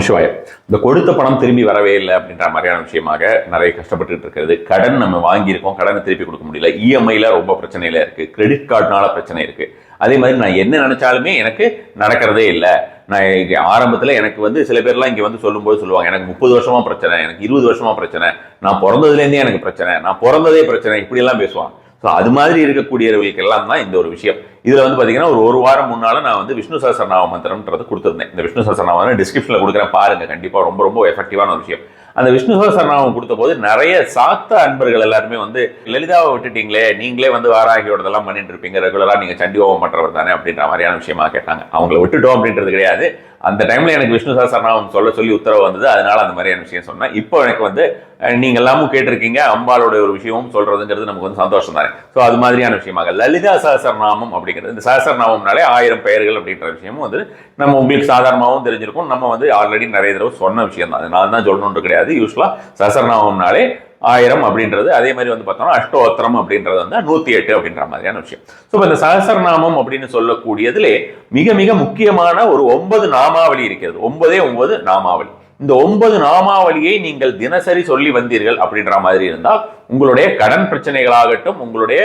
நமசிவாய இந்த கொடுத்த பணம் திரும்பி வரவே இல்லை அப்படின்ற மாதிரியான விஷயமாக நிறைய கஷ்டப்பட்டு இருக்கிறது. கடன் நம்ம வாங்கியிருக்கோம். கடனை திருப்பி கொடுக்க முடியல. இஎம்ஐல ரொம்ப பிரச்சனையில இருக்கு. கிரெடிட் கார்டுனால பிரச்சனை இருக்கு. அதே மாதிரி நான் என்ன நினைச்சாலுமே எனக்கு நடக்கிறதே இல்லை. நான் இங்கே ஆரம்பத்தில் எனக்கு வந்து சில பேர்லாம் இங்கே வந்து சொல்லும்போது சொல்லுவாங்க எனக்கு முப்பது வருஷமா பிரச்சனை எனக்கு இருபது வருஷமா பிரச்சனை. நான் பிறந்ததுலேருந்தே எனக்கு பிரச்சனை. நான் பிறந்ததே பிரச்சனை. இப்படி எல்லாம் பேசுவாங்க. ஸோ அது மாதிரி இருக்கக்கூடியவர்களுக்கு எல்லாம் தான் இந்த ஒரு விஷயம். இதில் வந்து பார்த்தீங்கன்னா ஒரு ஒரு வாரம் முன்னால் நான் வந்து விஷ்ணு சஹசரநாம மந்திரம்ன்றது கொடுத்துருந்தேன். இந்த விஷ்ணு சஹசரநாமம் டிஸ்கிரிப்ஷனில் கொடுக்குறேன். பாருங்க கண்டிப்பாக ரொம்ப ரொம்ப எஃபெக்டிவான ஒரு விஷயம். அந்த விஷ்ணு சஹசரநாமம் கொடுத்த போது நிறைய சாத்த அன்பர்கள் எல்லாருமே வந்து லலிதாவை விட்டுட்டீங்களே நீங்களே வந்து வாராகியோடதெல்லாம் பண்ணிட்டு இருப்பீங்க. ரெகுலராக நீங்கள் சண்டி ஓவம் பண்ணுறவர் தானே அப்படின்ற மாதிரியான விஷயமா கேட்டாங்க. அவங்கள விட்டுட்டோம் அப்படின்றது கிடையாது. அந்த டைம்ல எனக்கு விஷ்ணு சஹசரநாமம் சொல்ல சொல்லி உத்தரவு வந்தது. அதனால அந்த மாதிரியான விஷயம் சொன்னேன். இப்போ எனக்கு வந்து நீங்கள் நீங்க எல்லாமும் கேட்டிருக்கீங்க அம்பாளோட ஒரு விஷயமும் சொல்றதுங்கிறது நமக்கு வந்து சந்தோஷம் தானே. ஸோ அது மாதிரியான விஷயமாக லலிதா சஹசரநாமம் அப்படிங்கிறது இந்த சஹசரநாமம்னாலே ஆயிரம் பெயர்கள் அப்படின்ற விஷயமும் வந்து நம்ம உங்களுக்கு சாதாரணமாகவும் தெரிஞ்சிருக்கும். நம்ம வந்து ஆல்ரெடி நிறைய தடவை சொன்ன விஷயம் தான். நான் தான் சொல்லணும்னு கிடையாது. யூஸ்வலாக சஹஸ்ரநாமம்னாலே ஆயிரம் அப்படின்றது. அதே மாதிரி வந்து பார்த்தோம்னா அஷ்டோத்திரம் அப்படின்றது வந்து நூற்றி எட்டு அப்படின்ற மாதிரியான விஷயம். ஸோ இப்போ இந்த சகசரநாமம் அப்படின்னு சொல்லக்கூடியதிலே மிக மிக முக்கியமான ஒரு ஒன்பது நாமாவளி இருக்கிறது. ஒன்பதே ஒன்பது நாமாவளி. இந்த ஒன்பது நாமாவளியை நீங்கள் தினசரி சொல்லி வந்தீர்கள் அப்படின்ற மாதிரி இருந்தால் உங்களுடைய கடன் பிரச்சனைகளாகட்டும் உங்களுடைய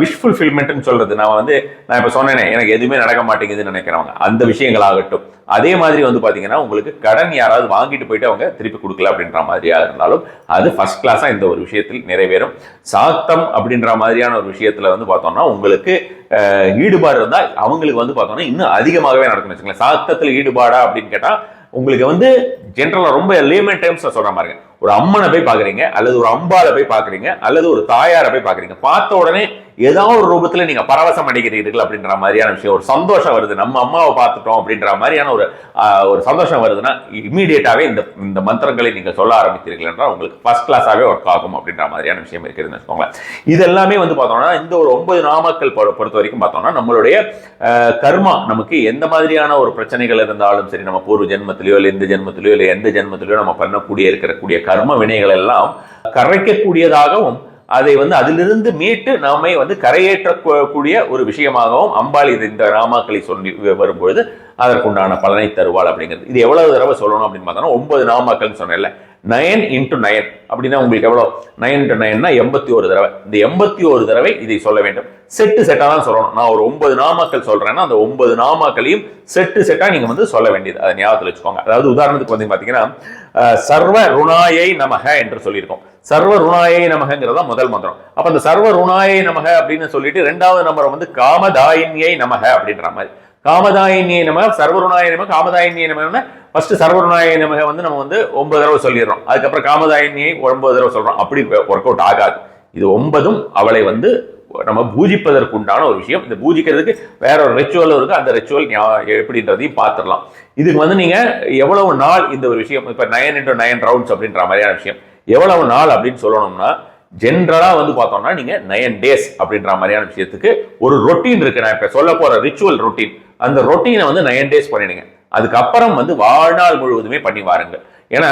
விஷ் ஃபுல்ஃபில்மெண்ட்னு சொல்றது நான் வந்து நான் இப்போ சொன்னேனே எனக்கு எதுவுமே நடக்க மாட்டேங்குதுன்னு நினைக்கிறவங்க அந்த விஷயங்களாகட்டும். அதே மாதிரி வந்து பார்த்தீங்கன்னா உங்களுக்கு கடன் யாராவது வாங்கிட்டு போயிட்டு அவங்க திருப்பி கொடுக்கல அப்படின்ற மாதிரியாக இருந்தாலும் அது ஃபர்ஸ்ட் கிளாஸாக இந்த ஒரு விஷயத்தில் நிறைவேறும். சாத்தம் அப்படின்ற மாதிரியான ஒரு விஷயத்தில் வந்து பார்த்தோம்னா உங்களுக்கு ஈடுபாடு இருந்தால் அவங்களுக்கு வந்து பார்த்தோம்னா இன்னும் அதிகமாகவே நடக்கும்னு வச்சுக்கோங்களேன். சாத்தத்தில் ஈடுபாடா அப்படின்னு கேட்டால் உங்களுக்கு வந்து ஜென்ரலாக ரொம்ப லேமன் டைம்ஸில் சொல்கிற மாதிரி. ஒரு அம்மனை போய் பார்க்குறீங்க அல்லது ஒரு அம்பாவை போய் பார்க்குறீங்க அல்லது ஒரு தாயாரை போய் பார்க்குறீங்க பார்த்த உடனே ஏதாவது ஒரு ரூபத்தில் நீங்கள் பரவசம் அடிக்கிறீர்கள் அப்படின்ற மாதிரியான விஷயம் ஒரு சந்தோஷம் வருது. நம்ம அம்மாவை பார்த்துட்டோம் அப்படின்ற மாதிரியான ஒரு ஒரு சந்தோஷம் வருதுன்னா இமீடியட்டாகவே இந்த இந்த மந்திரங்களை நீங்கள் சொல்ல ஆரம்பித்தீர்கள் என்றால் உங்களுக்கு ஃபஸ்ட் கிளாஸாகவே ஒர்க் ஆகும் அப்படின்ற மாதிரியான விஷயம் இருக்குதுன்னு வச்சுக்கோங்களேன். இது எல்லாமே வந்து பார்த்தோம்னா இந்த ஒரு ஒன்பது நாமக்கல் பொ- பொறுத்த வரைக்கும் பார்த்தோம்னா நம்மளுடைய கர்மா நமக்கு எந்த மாதிரியான ஒரு பிரச்சனைகள் இருந்தாலும் சரி நம்ம பூர்வ ஜென்மத்திலேயோ இல்லை இந்த ஜென்மத்திலேயோ இல்லை எந்த ஜென்மத்திலேயோ நம்ம பண்ணக்கூடிய இருக்கக்கூடிய கர்ம வினைகள் எல்லாம் கரைக்கக்கூடியதாகவும் அதை வந்து அதிலிருந்து மீட்டு நம்மை வந்து கரையேற்றக்கூடிய ஒரு விஷயமாகவும் அம்பாள் இது இந்த நாமாக்களை சொல்லி வரும்பொழுது அதற்குண்டான பலனை தருவாள் அப்படிங்கிறது. இது எவ்வளவு தடவை சொல்லணும் அப்படின்னு பார்த்தோம்னா ஒன்பது நாமாக்கள்னு சொன்னேன்ல. நயன் இன்ட்டு நயன் அப்படின்னா உங்களுக்கு எவ்வளோ நயன் இன்ட்டு நயன்னா எண்பத்தி ஒரு தடவை. இந்த எண்பத்தி ஒரு தடவை இதை சொல்ல வேண்டும். செட்டு செட்டாக தான் சொல்லணும். நான் ஒரு ஒன்பது நாமாக்கள் சொல்றேன்னா அந்த ஒன்பது நாமாக்களையும் செட்டு செட்டா நீங்கள் வந்து சொல்ல வேண்டியது. அதை ஞாபகத்தில் வச்சுக்கோங்க. அதாவது உதாரணத்துக்கு வந்து பாத்தீங்கன்னா சர்வ ருணாயை நமக என்று சொல்லியிருக்கோம். சர்வ ருணாயை நமகங்கிறது தான் முதல் மந்திரம். அப்போ அந்த சர்வ ருணாயை நமக அப்படின்னு சொல்லிட்டு ரெண்டாவது நம்பர் வந்து காமதாயின்யை நமக அப்படின்ற மாதிரி. காமதாயினியை நமக சர்வருணாய நமக காமதாயினியை நமக ஃபர்ஸ்ட் சர்வருணாய நமக வந்து நம்ம வந்து ஒன்பது தடவை சொல்லிடுறோம். அதுக்கப்புறம் காமதாயினியை ஒன்பது தடவை சொல்றோம். அப்படி ஒர்க் அவுட் ஆகாது. இது ஒன்பதும் அவளை வந்து நம்ம பூஜிப்பதற்கு உண்டான ஒரு விஷயம். இந்த பூஜிக்கிறதுக்கு வேற ஒரு ரிச்சுவல் இருக்கு. அந்த ரிச்சுவல் எப்படின்றதையும் பார்த்துடலாம். இதுக்கு வந்து நீங்க எவ்வளவு நாள் இந்த ஒரு விஷயம் இப்ப நயன் இன்டூ நயன் ரவுண்ட்ஸ் அப்படின்ற மாதிரியான விஷயம். எவ்வளவு நாள் அப்படின்னு சொல்லணும்னா ஜென்ரலா வந்து பார்த்தோம்னா நீங்க நயன் டேஸ் அப்படின்ற மாதிரியான விஷயத்துக்கு ஒரு ரொட்டீன் இருக்கு. நான் இப்ப சொல்ல போற ரிச்சுவல் ரொட்டீன் அந்த ரொட்டீனை வந்து நயன் டேஸ் பண்ணிடுங்க. அதுக்கப்புறம் வந்து வாழ்நாள் முழுவதுமே பண்ணி வாருங்க ஏன்னா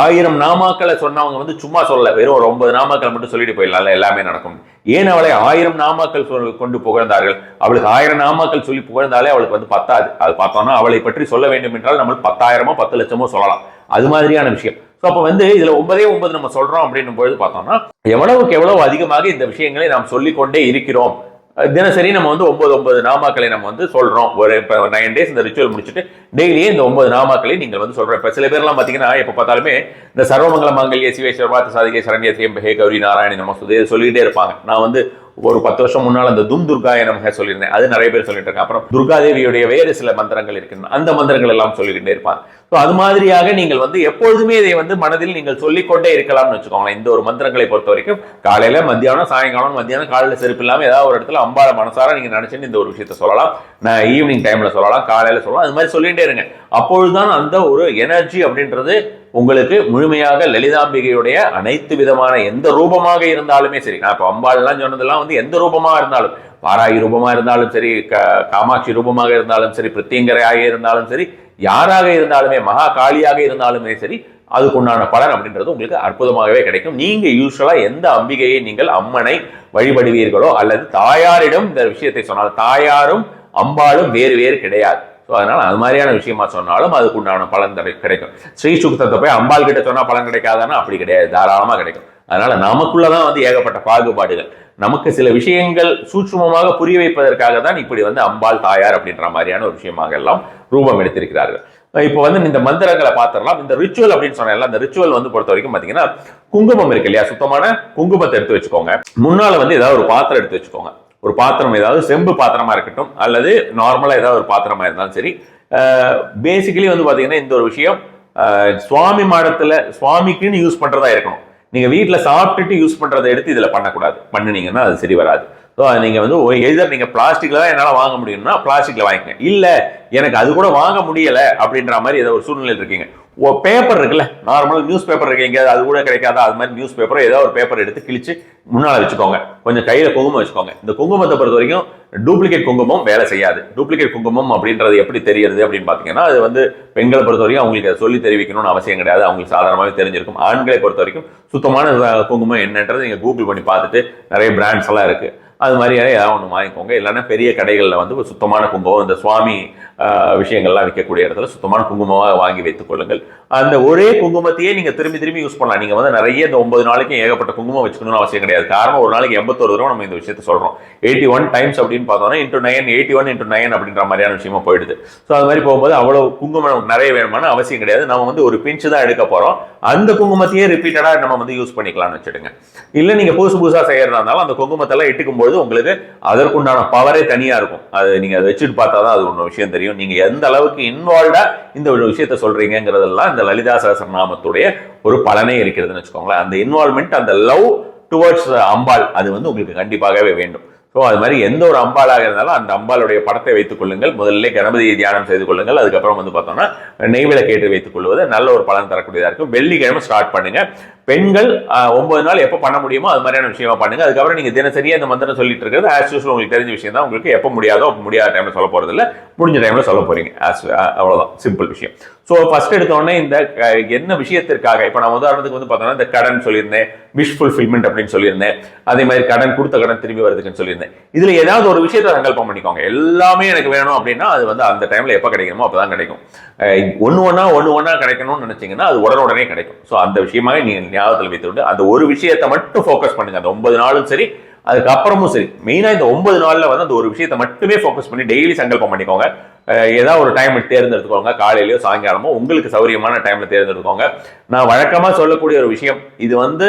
ஆயிரம் நாமாக்களை சொன்னவங்க வந்து சும்மா சொல்லல. வெறும் ஒரு ஒன்பது நாமாக்கள் மட்டும் சொல்லிட்டு போயிடலாம்ல எல்லாமே நடக்கும். ஏன் அவளை ஆயிரம் நாமாக்கள் கொண்டு புகழ்ந்தார்கள்? அவளுக்கு ஆயிரம் நாமாக்கள் சொல்லி புகழ்ந்தாலே அவளுக்கு வந்து பத்தாது. அது பார்த்தோம்னா அவளை பற்றி சொல்ல வேண்டும் என்றால் நம்ம பத்தாயிரமோ பத்து லட்சமோ சொல்லலாம். அது மாதிரியான விஷயம். ஸோ அப்போ வந்து இதில் ஒன்பதே ஒன்பது நம்ம சொல்கிறோம் அப்படின்னும் பொழுது பார்த்தோம்னா எவ்வளவுக்கு எவ்வளவு அதிகமாக இந்த விஷயங்களை நாம் சொல்லிக்கொண்டே இருக்கிறோம்? தினசரி நம்ம வந்து ஒன்பது ஒன்பது நாமாக்களை நம்ம வந்து சொல்கிறோம் ஒரு இப்போ நைன் டேஸ் இந்த ரிச்சுவல் முடிச்சுட்டு டெய்லியே இந்த ஒன்பது நாமாக்களை நீங்கள் வந்து சொல்கிறோம் இப்போ சில பேர்லாம் பார்த்தீங்கன்னா எப்போ பார்த்தாலுமே இந்த சர்வமங்கல மங்கல்ய சிவேஸ்வர பார்த்த சாதிகை சரண்ய திரியம்பகே கௌரி நாராயணி நம்ம சுதே சொல்லிக்கிட்டே இருப்பாங்க. நான் வந்து ஒரு பத்து வருஷம் முன்னால் அந்த தும் துர்காய நமக சொல்லியிருந்தேன். அது நிறைய பேர் சொல்லிட்டு இருக்காங்க. அப்புறம் துர்காதேவியுடைய வேறு சில மந்திரங்கள் இருக்கின்றன. அந்த மந்திரங்கள் எல்லாம் சொல்லிக்கிட்டே இருப்பாங்க. ஸோ அது மாதிரியாக நீங்கள் வந்து எப்பொழுதுமே இதை வந்து மனதில் நீங்கள் சொல்லிக்கொண்டே இருக்கலாம்னு வச்சுக்கோங்களேன். இந்த ஒரு மந்திரங்களை பொறுத்த வரைக்கும் காலையில் மத்தியானம் சாயங்காலம் மத்தியானம் காலையில் செருப்பு இல்லாமல் ஏதாவது ஒரு இடத்துல அம்பால மனசார நீங்கள் நினச்சின்னு இந்த ஒரு விஷயத்த சொல்லலாம். நான் ஈவினிங் டைமில் சொல்லலாம் காலையில் சொல்லலாம். அது மாதிரி சொல்லிகிட்டே இருங்க. அப்பொழுதுதான் அந்த ஒரு எனர்ஜி அப்படின்றது உங்களுக்கு முழுமையாக லலிதாம்பிகையுடைய அனைத்து விதமான எந்த ரூபமாக இருந்தாலுமே சரி. நான் இப்போ அம்பாள்லாம் சொன்னதெல்லாம் வந்து எந்த ரூபமாக இருந்தாலும் வாராகி ரூபமாக இருந்தாலும் சரி க- காமாட்சி ரூபமாக இருந்தாலும் சரி பிரத்யங்கரையாக இருந்தாலும் சரி யாராக இருந்தாலுமே மகா காளியாக இருந்தாலுமே சரி அதுக்குண்டான பலன் அப்படின்றது உங்களுக்கு அற்புதமாகவே கிடைக்கும். நீங்க யூஸ்வலா எந்த அம்பிகையை நீங்கள் அம்மனை வழிபடுவீர்களோ அல்லது தாயாரிடம் இந்த விஷயத்தை சொன்னால் தாயாரும் அம்பாளும் வேறு வேறு கிடையாது. ஸோ அதனால் அது மாதிரியான விஷயமா சொன்னாலும் அதுக்கு உண்டான பலன் கிடைக்கும். ஸ்ரீ சுக்தத்தை போய் அம்பாள் கிட்ட சொன்னால் பலன் கிடைக்காதான்னா அப்படி கிடையாது. தாராளமாக கிடைக்கும். அதனால் நமக்குள்ளே தான் வந்து ஏகப்பட்ட பாகுபாடுகள். நமக்கு சில விஷயங்கள் சூட்சுமமாக புரிய வைப்பதற்காக தான் இப்படி வந்து அம்பாள் தாயார் அப்படின்ற மாதிரியான ஒரு விஷயமாக எல்லாம் ரூபம் எடுத்திருக்கிறார்கள். இப்போ வந்து இந்த மந்திரங்களை பார்த்துடலாம். இந்த ரிச்சுவல் அப்படின்னு சொன்னால அந்த ரிச்சுவல் வந்து பொறுத்த வரைக்கும் பார்த்தீங்கன்னா குங்குமம் இருக்கு இல்லையா? சுத்தமான குங்குமத்தை எடுத்து வச்சுக்கோங்க. முன்னால் வந்து ஏதாவது ஒரு பாத்திரம் எடுத்து வச்சுக்கோங்க. ஒரு பாத்திரம் ஏதாவது செம்பு பாத்திரமா இருக்கட்டும் அல்லது நார்மலாக ஏதாவது ஒரு பாத்திரமா இருந்தாலும் சரி பேசிக்கலி வந்து பார்த்தீங்கன்னா இந்த ஒரு விஷயம் சுவாமி மாடத்தில் சுவாமிக்குன்னு யூஸ் பண்ணுறதா இருக்கணும். நீங்கள் வீட்டில் சாப்பிட்டுட்டு யூஸ் பண்ணுறதை எடுத்து இதில் பண்ணக்கூடாது. பண்ணினீங்கன்னா அது சரி வராது. ஸோ நீங்கள் வந்து எதிர் நீங்கள் பிளாஸ்டிக்கில் தான் என்னால் வாங்க முடியும்னா பிளாஸ்டிக்கில் வாங்கிக்கங்க. இல்லை எனக்கு அது கூட வாங்க முடியலை அப்படின்ற மாதிரி ஏதோ ஒரு சூழ்நிலை இருக்கீங்க. பேப்பர் இருக்குல்ல? நார்மல் நியூஸ் பேப்பர் இருக்கு எங்கேயாவது அது கூட கிடைக்காதா? அது மாதிரி நியூஸ் பேப்பர் ஏதாவது ஒரு பேப்பர் எடுத்து கிழிச்சு முன்னால வச்சுக்கோங்க. கொஞ்சம் கையில குங்குமம் வச்சுக்கோங்க. இந்த குங்குமத்தை பொறுத்த வரைக்கும் டூப்ளிகேட் குங்குமம் வேலை செய்யாது. டூப்ளிகேட் குங்குமம் அப்படின்றது எப்படி தெரியறது அப்படின்னு பாத்தீங்கன்னா அது வந்து பெண்களை பொறுத்த வரைக்கும் அவங்களுக்கு அதை சொல்லி தெரிவிக்கணும்னு அவசியம் கிடையாது. அவங்களுக்கு சாதாரணமாகவே தெரிஞ்சிருக்கும். ஆண்களை பொறுத்த வரைக்கும் சுத்தமான குங்குமம் என்னன்றது நீங்க கூகுள் பண்ணி பார்த்துட்டு நிறைய பிராண்ட்ஸ் எல்லாம் இருக்கு. அது மாதிரி ஏதாவது ஒன்று வாங்கிக்கோங்க. இல்லைன்னா பெரிய கடைகளில் வந்து ஒரு சுத்தமான குங்குமம் இந்த சுவாமி விஷயங்கள்லாம் விற்கக்கூடிய இடத்துல சுத்தமான குங்குமமாக வாங்கி வைத்துக் கொள்ளுங்கள். அந்த ஒரே குங்குமத்தையே நீங்க திரும்பி திரும்பி யூஸ் பண்ணலாம். நீங்க வந்து நிறைய இந்த ஒன்பது நாளைக்கும் ஏகப்பட்ட குங்குமம் வச்சுக்கணும்னு அவசியம் கிடையாது. காரணம் ஒரு நாளைக்கு எண்பத்தொரு தடவை நம்ம இந்த விஷயத்த சொல்றோம். எயிட்டி ஒன் டைம்ஸ் அப்படின்னு பார்த்தோம்னா into nine eighty one into nine அப்படின்ற மாதிரியான விஷயமா போயிடுது. ஸோ அது மாதிரி போகும்போது அவ்வளோ குங்குமம் நமக்கு நிறைய வேணுமான அவசியம் கிடையாது. நம்ம வந்து ஒரு பிஞ்சு தான் எடுக்க போகிறோம் அந்த குங்குமத்தையே ரிப்பீட்டடாக நம்ம வந்து யூஸ் பண்ணிக்கலாம்னு வச்சுடுங்க இல்லை நீங்க புதுசு புதுசாக செய்கிறதா இருந்தாலும் அந்த குங்குமத்தெல்லாம் இட்டுக்கும் பொழுது உங்களுக்கு அதற்குண்டான பவரே தனியாக இருக்கும். அது நீங்கள் அதை வச்சுட்டு பார்த்தா தான் அது ஒன்று விஷயம் தெரியும். நீங்கள் எந்த அளவுக்கு இன்வால்வ்டாக இந்த ஒரு விஷயத்த சொல்கிறீங்கிறதெல்லாம் இந்த லலிதா சகசரநாமத்துடைய ஒரு பலனே இருக்கிறதுன்னு வச்சுக்கோங்களேன். அந்த இன்வால்மெண்ட் அந்த லவ் டுவர்ட்ஸ் அம்பாள் அது வந்து உங்களுக்கு கண்டிப்பாகவே வேண்டும். ஸோ அது மாதிரி எந்த ஒரு அம்பாளாக இருந்தாலும் அந்த அம்பாளுடைய படத்தை வைத்துக் கொள்ளுங்கள். முதல்ல கணபதியை தியானம் செய்து கொள்ளுங்கள். அதுக்கப்புறம் வந்து பார்த்தோம்னா நெய்வில கேட்டு வைத்துக் கொள்வது நல்ல ஒரு பலன் தரக்கூடியதாக இருக்கும். வெள்ளிக்கிழமை ஸ்டார்ட் பண்ணுங்க. பெண்கள் ஒன்பது நாள் எப்போ பண்ண முடியுமோ அது மாதிரியான விஷயமா பண்ணுங்க. அதுக்கப்புறம் நீங்க தினசரியா இந்த மந்திரம் சொல்லிட்டு இருக்கிறது ஆஸ் யூஸ்வல் உங்களுக்கு தெரிஞ்ச விஷயம் தான். உங்களுக்கு எப்போ முடியாதோ அப்போ முடியாத டைம்ல சொல்ல போறது இல்ல முடிஞ்ச டைம்ல சொல்ல போறீங்க. ஆஸ் அவ்வளவுதான். சிம்பிள் விஷயம். ஸோ ஃபர்ஸ்ட் எடுத்தோடனே இந்த என்ன விஷயத்திற்காக இப்போ நான் உதாரணத்துக்கு வந்து பார்த்தோன்னா இந்த கடன் சொல்லியிருந்தேன் விஷ் ஃபுல்ஃபில்மெண்ட் அப்படின்னு சொல்லியிருந்தேன். அதே மாதிரி கடன் கொடுத்த கடன் திரும்பி வருதுன்னு சொல்லியிருந்தேன். இதில் ஏதாவது ஒரு விஷயத்தை சங்கல்பம் பண்ணிக்கோங்க. எல்லாமே எனக்கு வேணும் அப்படின்னா அது வந்து அந்த டைமில் எப்போ கிடைக்குமோ அப்பதான் கிடைக்கும். ஒன்று ஒன்றா ஒன்று ஒன்றா கிடைக்கணும்னு நினச்சிங்கன்னா அது உடனே கிடைக்கும். ஸோ அந்த விஷயமாக நீங்கள் ஞாபகத்தில் வைத்துவிட்டு அந்த ஒரு விஷயத்தை மட்டும் ஃபோக்கஸ் பண்ணுங்க. அந்த ஒன்பது நாளும் சரி அதுக்கப்புறமும் சரி. மெயினாக இந்த ஒன்பது நாளில் வந்து அந்த ஒரு விஷயத்தை மட்டுமே ஃபோக்கஸ் பண்ணி டெய்லி சங்கல்பம் பண்ணிக்கோங்க. ஏதாவது ஒரு டைம் தேர்ந்தெடுத்துக்கோங்க. காலையிலையோ சாயங்காலமோ உங்களுக்கு சௌரியமான டைமில் தேர்ந்தெடுத்துக்கோங்க. நான் வழக்கமாக சொல்லக்கூடிய ஒரு விஷயம் இது வந்து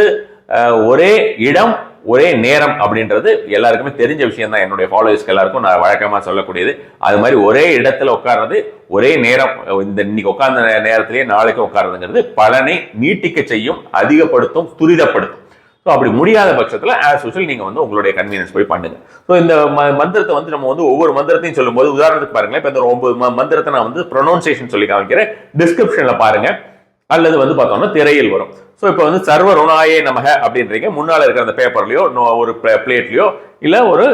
ஒரே இடம் ஒரே நேரம் அப்படின்றது எல்லாருக்குமே தெரிஞ்ச விஷயம் தான் என்னுடைய ஃபாலோவர்ஸ்க்கு எல்லாருக்கும் நான் வழக்கமாக சொல்லக்கூடியது. அது மாதிரி ஒரே இடத்துல உட்கார்றது ஒரே நேரம் இந்த இன்னைக்கு உட்கார்ந்த நே- நேரத்திலேயே நாளைக்கு உட்கார்றதுங்கிறது பலனை நீட்டிக்க செய்யும் அதிகப்படுத்தும் துரிதப்படுத்தும். ஸோ அப்படி முடியாத பட்சத்தில் ஆஸ் யூஷுவல் நீங்கள் வந்து உங்களுடைய கன்வீனியன்ஸ் போய் பண்ணுங்க. ஸோ இந்த ம- மந்திரத்தை வந்து நம்ம வந்து ஒவ்வொரு மந்திரத்தையும் சொல்லும்போது உதாரணத்துக்கு பாருங்களேன் இப்போ இந்த ஒன்பது மந்திரத்தை நான் வந்து ப்ரொனவுன்சியேஷன் சொல்லி காமிக்கிறேன். டிஸ்கிரிப்ஷனில் பாருங்கள் அல்லது வந்து பார்த்தோம்னா திரையில் வரும். ஸோ இப்போ வந்து சர்வ ருணாயே நமக அப்படின்றீங்க. முன்னால் இருக்கிற அந்த பேப்பர்லையோ ஒரு பிளேட்லையோ இல்லை ஒரு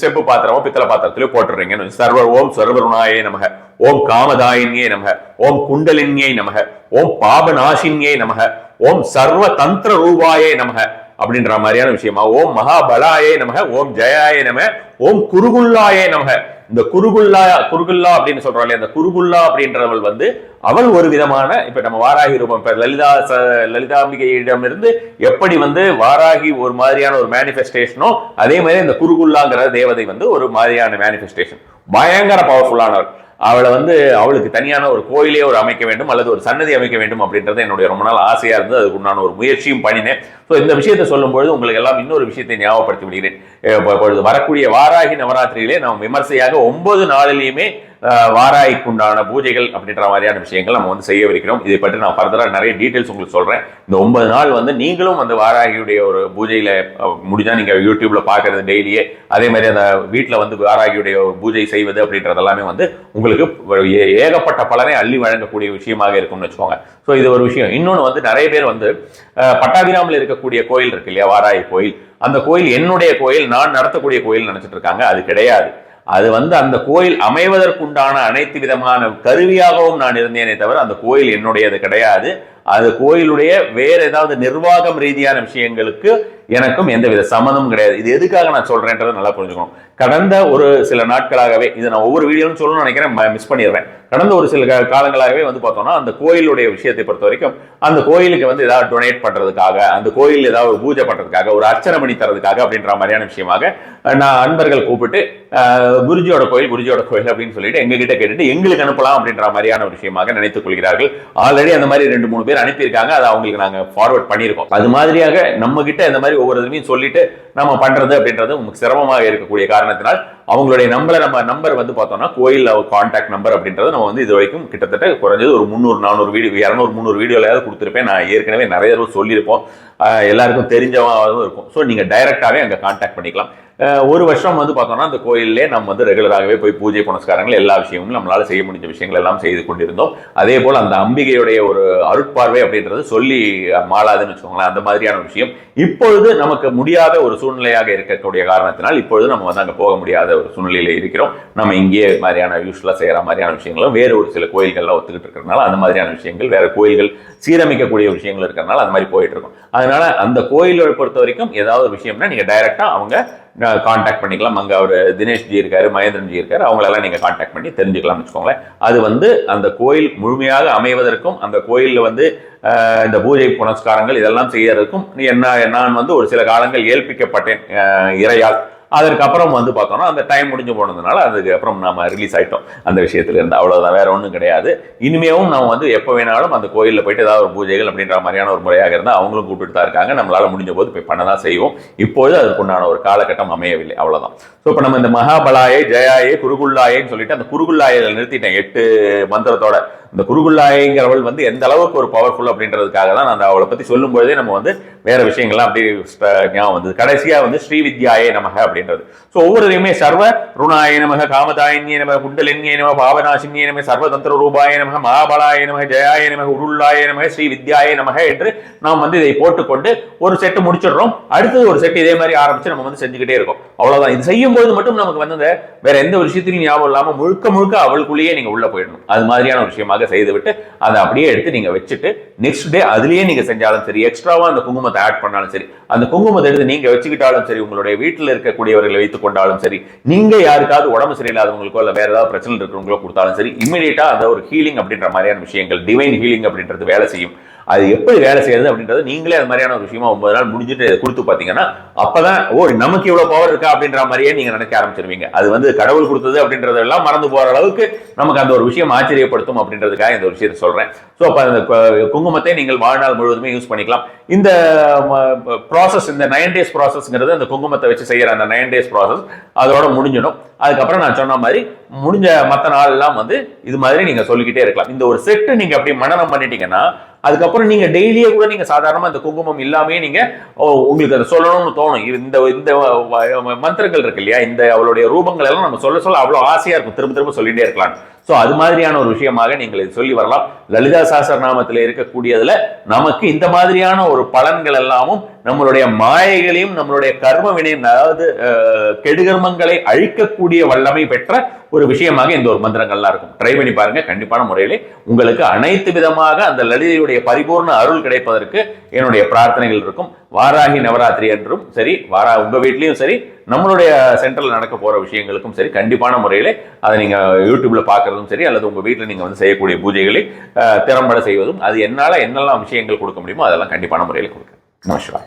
செப்பு பாத்திரமோ பித்தளை பாத்திரத்திலையோ போட்டுறீங்க சர்வ ஓம் சர்வ ருணாயே நமக. ஓம் காமதாயின்யே நமக. ஓம் குண்டலின்யே நமக. ஓம் பாபநாசின்யே நமக. ஓம் சர்வ தந்திர ரூபாயே நமக. அப்படின்ற மாதிரியான விஷயமா? ஓம் மகாபலாயே நமக ஓம் ஜெயாயே நம ஓம் குருகுல்லாயே நமக. இந்த குருகுல்லா குருகுல்லா அப்படின்னு சொல்றோம் இல்லையா? அந்த குருகுல்லா அப்படின்றவள் வந்து அவள் ஒரு விதமான இப்ப நம்ம வாராகி ரூபம் இப்ப லலிதா ச- லலிதாம்பிகையிடம் இருந்து எப்படி வந்து வாராகி ஒரு மாதிரியான ஒரு மேனிஃபெஸ்டேஷனோ அதே மாதிரி இந்த குருகுல்லாங்கிற தேவதை வந்து ஒரு மாதிரியான மேனிஃபெஸ்டேஷன் பயங்கர பவர்ஃபுல்லானவர் அவளை வந்து அவளுக்கு தனியான ஒரு கோயிலே ஒரு அமைக்க வேண்டும் அல்லது ஒரு சன்னதி அமைக்க வேண்டும் அப்படின்றது என்னுடைய ரொம்ப நாள் ஆசையாக இருந்தது. அதுக்கு உண்டான ஒரு முயற்சியும் பண்ணினேன். ஸோ இந்த விஷயத்தை சொல்லும்பொழுது உங்களுக்கு எல்லாம் இன்னொரு விஷயத்தை ஞாபகப்படுத்தி விடுகிறேன். இப்பொழுது வரக்கூடிய வாராகி நவராத்திரியிலே நாம் விமர்சையாக ஒன்பது நாளிலையுமே வாராய்க்குண்டான பூஜைகள் அப்படின்ற மாதிரியான விஷயங்கள் நம்ம வந்து செய்யவிருக்கிறோம் இதை பற்றி நான் ஃபர்தராக நிறைய டீட்டெயில்ஸ் உங்களுக்கு சொல்கிறேன் இந்த ஒன்பது நாள் வந்து நீங்களும் அந்த வாராகியுடைய ஒரு பூஜையில் முடிஞ்சால் நீங்கள் யூடியூப்பில் பார்க்குறது டெய்லியே அதே மாதிரி அந்த வீட்டில் வந்து வாராகியுடைய ஒரு பூஜை செய்வது அப்படின்றதெல்லாமே வந்து உங்களுக்கு ஏ- ஏகப்பட்ட பலனை அள்ளி வழங்கக்கூடிய விஷயமாக இருக்கும்னு வச்சுக்கோங்க. ஸோ இது ஒரு விஷயம். இன்னொன்று வந்து நிறைய பேர் வந்து பட்டாபிராமில் இருக்கக்கூடிய கோயில் இருக்கு இல்லையா? வாராகி கோயில். அந்த கோயில் என்னுடைய கோயில் நான் நடத்தக்கூடிய கோயில் நினச்சிட்டு இருக்காங்க. அது கிடையாது. அது வந்து அந்த கோயில் அமைவதற்குண்டான அனைத்து விதமான கருவியாகவும் நான் இருந்தேனே தவிர அந்த கோயில் என்னுடையது கிடையாது. அது கோயிலுடைய வேற ஏதாவது நிர்வாகம் ரீதியான விஷயங்களுக்கு எனக்கும் எந்தவித சம்மந்தமும் கிடையாது. இது எதுக்காக நான் சொல்றேன்றதை நல்லா புரிஞ்சுக்கணும். கடந்த ஒரு சில நாட்களாகவே இதை நான் ஒவ்வொரு வீடியோவும் சொல்லணும்னு நினைக்கிறேன் மிஸ் பண்ணிடுறேன் கடந்த ஒரு சில காலங்களாகவே வந்து பார்த்தோம்னா அந்த கோயிலுடைய விஷயத்தை பொறுத்த வரைக்கும் அந்த கோயிலுக்கு வந்து ஏதாவது டொனேட் பண்றதுக்காக அந்த கோயில் ஏதாவது ஒரு பூஜை பண்றதுக்காக ஒரு அர்ச்சனை பண்ணி தரதுக்காக அப்படின்ற மாதிரியான விஷயமாக நான் அன்பர்கள் கூப்பிட்டு குருஜியோட கோயில் குருஜியோட கோயில் அப்படின்னு சொல்லிட்டு எங்ககிட்ட கேட்டுட்டு எங்களுக்கு அனுப்பலாம் அப்படின்ற மாதிரியான ஒரு விஷயமாக நினைத்துக் கொள்கிறார்கள். ஆல்ரெடி அந்த மாதிரி ரெண்டு மூணு பேர் அனுப்பியிருக்காங்க. அதை அவங்களுக்கு நாங்கள் ஃபார்வர்ட் பண்ணியிருக்கோம். அது மாதிரியாக நம்ம கிட்ட இந்த மாதிரி ஒவ்வொரு இதுலையும் சொல்லிட்டு நம்ம பண்றது அப்படின்றது உங்களுக்கு சிரமமாக இருக்கக்கூடிய காரணத்தினால் அவங்களுடைய நம்பரை நம்ம நம்பர் வந்து பார்த்தோம்னா கோயில் கான்டாக்ட் நம்பர் அப்படின்றது நம்ம வந்து இது வரைக்கும் கிட்டத்தட்ட குறைஞ்சது ஒரு முந்நூறு நானூறு வீடியோ இரநூறு முந்நூறு வீடியோலையாவது கொடுத்துருப்பேன். நான் ஏற்கனவே நிறைய தடவை சொல்லியிருப்போம். எல்லாருக்கும் தெரிஞ்சவாகவும் இருக்கும். ஸோ நீங்கள் டைரெக்டாகவே அங்கே கான்டாக்ட் பண்ணிக்கலாம். ஒரு வருஷம் வந்து பார்த்தோம்னா அந்த கோயிலே நம்ம வந்து ரெகுலராகவே போய் பூஜை புனஸ்காரங்கள் எல்லா விஷயங்களும் நம்மளால் செய்ய முடிஞ்ச விஷயங்கள் எல்லாம் செய்து கொண்டிருந்தோம். அதே போல் அந்த அம்பிகையுடைய ஒரு அருட்பார்வை அப்படின்றது சொல்லி மாளாதுன்னு வச்சுக்கோங்களேன் அந்த மாதிரியான விஷயம். இப்பொழுது நமக்கு முடியாத ஒரு சூழ்நிலையாக இருக்கக்கூடிய காரணத்தினால் இப்பொழுது நம்ம வந்து அங்கே போக முடியாத ஒரு சூழ்நிலையில் இருக்கிறோம். நம்ம இங்கேயே மாதிரியான யூஸ்வலாக செய்கிற மாதிரியான விஷயங்களும் வேறு ஒரு சில கோயில்கள்லாம் ஒத்துக்கிட்டு இருக்கிறதுனால அந்த மாதிரியான விஷயங்கள் வேறு கோயில்கள் சீரமைக்கக்கூடிய விஷயங்கள் இருக்கிறதுனால அந்த மாதிரி போயிட்டு இருக்கும். அதனால அந்த கோயிலை பொறுத்த வரைக்கும் ஏதாவது விஷயம்னா நீங்கள் டைரெக்டாக அவங்க காண்டாக்ட் பண்ணிக்கலாம். அங்கே அவர் தினேஷ் ஜி இருக்காரு மகேந்திரன் ஜி இருக்காரு. அவங்களெல்லாம் நீங்கள் காண்டாக்ட் பண்ணி தெரிஞ்சுக்கலாம்னு வச்சுக்கோங்களேன். அது வந்து அந்த கோயில் முழுமையாக அமைவதற்கும் அந்த கோயிலில் வந்து இந்த பூஜை புனஸ்காரங்கள் இதெல்லாம் செய்யறதுக்கும் என்ன நான் வந்து ஒரு சில காலங்கள் ஏற்பிக்கப்பட்டேன் இறையால் அதற்கப்புறம் வந்து பார்த்தோம்னா அந்த டைம் முடிஞ்சு போனதுனால அதுக்கப்புறம் நம்ம ரிலீஸ் ஆகிட்டோம் அந்த விஷயத்துல இருந்து. அவ்வளோதான் வேற ஒன்றும் கிடையாது. இனிமேவும் நம்ம வந்து எப்போ வேணாலும் அந்த கோயிலில் போயிட்டு ஏதாவது ஒரு பூஜைகள் அப்படின்ற மாதிரியான ஒரு முறையாக இருந்தால் அவங்களும் கூப்பிட்டு தான் இருக்காங்க. நம்மளால் முடிஞ்ச போது போய் பண்ண தான் செய்வோம். இப்பொழுது அதுக்குண்டான ஒரு காலகட்டம் அமையவில்லை. அவ்வளோதான் ஸோ இப்போ நம்ம இந்த மகாபலாயே ஜெயாயே குருகுல்லாயேன்னு சொல்லிட்டு அந்த குருகுல்லாயில் நிறுத்திட்டேன். எட்டு மந்திரத்தோட. இந்த குருகுல்லாயங்கிறவள் வந்து எந்த அளவுக்கு ஒரு பவர்ஃபுல் அப்படின்றதுக்காக தான் நான் அந்த அவளை பற்றி சொல்லும் பொழுதே நம்ம வந்து வேற விஷயங்கள்லாம் அப்படி ஞாபகம் வந்தது. கடைசியாக வந்து ஸ்ரீ வித்யாயே நமக அப்படின்றது. ஸோ ஒவ்வொருதையுமே சர்வ ருணாய நமக காமதாயின்யே நமக குண்டலின்யே நமக பாவநாசின்யே நமக சர்வதந்திர ரூபாய நமக மகாபலாய நமக ஜெயாய நமக உருளாய நமக ஸ்ரீ வித்யாய நமக என்று நாம் வந்து இதை போட்டுக்கொண்டு ஒரு செட்டு முடிச்சிடுறோம். அடுத்தது ஒரு செட் இதே மாதிரி ஆரம்பிச்சு நம்ம வந்து செஞ்சுக்கிட்டே இருக்கோம். அவ்வளவுதான். இது செய்யும் போது மட்டும் நமக்கு வந்து வேற எந்த ஒரு விஷயத்திலும் ஞாபகம் இல்லாமல் முழுக்க முழுக்க அவளுக்குள்ளேயே நீங்க உள்ள போயிடணும். அது மாதிரியான விஷயமாக செய்துவிட்டு அதை அப்படியே எடுத்து நீங்க வச்சுட்டு நெக்ஸ்ட் டே அதுலயே நீங்க செஞ்சாலும் சரி எக்ஸ்ட்ராவா அந்த குங்குமத்தை ஆட் பண்ணாலும் சரி அந்த குங்குமத்தை எடுத்து நீங்க வச்சுக்கிட்டாலும் சரி உங்களுடைய வீட்டில் இருக்கக்கூடிய இருக்கக்கூடியவர்களை வைத்துக் கொண்டாலும் சரி நீங்க யாருக்காவது உடம்பு சரியில்லாதவங்களுக்கோ இல்ல வேற ஏதாவது பிரச்சனை இருக்கிறவங்களோ கொடுத்தாலும் சரி இமிடியேட்டா அந்த ஒரு ஹீலிங் அப்படின்ற மாதிரியான விஷயங்கள் டிவைன் ஹீலிங் அப்படின்றது வேலை செய்யும். அது எப்படி வேலை செய்யறது அப்படின்றது நீங்களே அது மாதிரியான ஒரு விஷயமா ஒன்பது நாள் முடிஞ்சுட்டு இதை கொடுத்து பார்த்தீங்கன்னா அப்பதான் ஓ நமக்கு இவ்வளவு பவர் இருக்கா? அப்படின்ற மாதிரியே நீங்க நினைக்க ஆரம்பிச்சிருவீங்க. அது வந்து கடவுள் கொடுத்தது அப்படின்றதெல்லாம் மறந்து போற அளவுக்கு நமக்கு அந்த ஒரு விஷயம் ஆச்சரியப்படுத்தும் அப்படின்றதுக்காக இந்த ஒரு விஷயத்தை சொல்றேன். ஸோ அப்போ அந்த குங்குமத்தை நீங்கள் வாழ்நாள் முழுவதுமே யூஸ் பண்ணிக்கலாம். இந்த ப்ராசஸ் இந்த நைன் டேஸ் ப்ராசஸ்ங்கிறது அந்த குங்குமத்தை வச்சு செய்யற அந்த நைன் டேஸ் ப்ராசஸ் அதோட முடிஞ்சிடும். அதுக்கப்புறம் நான் சொன்ன மாதிரி முடிஞ்ச மற்ற நாள்லாம் வந்து இது மாதிரி நீங்க சொல்லிக்கிட்டே இருக்கலாம். இந்த ஒரு செட்டு நீங்க அப்படி மனநம் பண்ணிட்டீங்கன்னா அதுக்கப்புறம் நீங்க டெய்லியே கூட நீங்க சாதாரணமா இந்த குங்குமம் இல்லாமே நீங்க ஓ, உங்களுக்கு அதை சொல்லணும்னு தோணும். இது இந்த இந்த மந்திரங்கள் இருக்கு இல்லையா? இந்த அவளுடைய ரூபங்கள் எல்லாம் நம்ம சொல்ல சொல்ல அவ்வளவு ஆசையா இருக்கும். திரும்ப திரும்ப சொல்லிட்டே இருக்கலாம். ஸோ அது மாதிரியான ஒரு விஷயமாக நீங்கள் இது சொல்லி வரலாம். லலிதா சாஸ்திரநாமத்தில் இருக்கக்கூடியதுல நமக்கு இந்த மாதிரியான ஒரு பலன்கள் எல்லாமும் நம்மளுடைய மாயைகளையும் நம்மளுடைய கர்ம வினையும் அதாவது கெடுகர்மங்களை அழிக்கக்கூடிய வல்லமை பெற்ற ஒரு விஷயமாக இந்த ஒரு மந்திரங்கள்லாம் இருக்கும். ட்ரை பண்ணி பாருங்க. கண்டிப்பான முறையிலே உங்களுக்கு அனைத்து விதமாக அந்த லலிதையுடைய பரிபூர்ண அருள் கிடைப்பதற்கு என்னுடைய பிரார்த்தனைகள் இருக்கும். வாராகி நவராத்திரி என்றும் சரி வாரா உங்க வீட்லயும் சரி நம்மளுடைய சென்டரில் நடக்க போற விஷயங்களுக்கும் சரி கண்டிப்பான முறையிலே அதை நீங்க யூடியூப்ல பார்க்குறதும் சரி அல்லது உங்க வீட்டில் நீங்க வந்து செய்யக்கூடிய பூஜைகளை திறம்பட செய்வதும் அது என்னால என்னெல்லாம் விஷயங்கள் கொடுக்க முடியுமோ அதெல்லாம் கண்டிப்பான முறையில் கொடுக்க நமஸ்காரம்.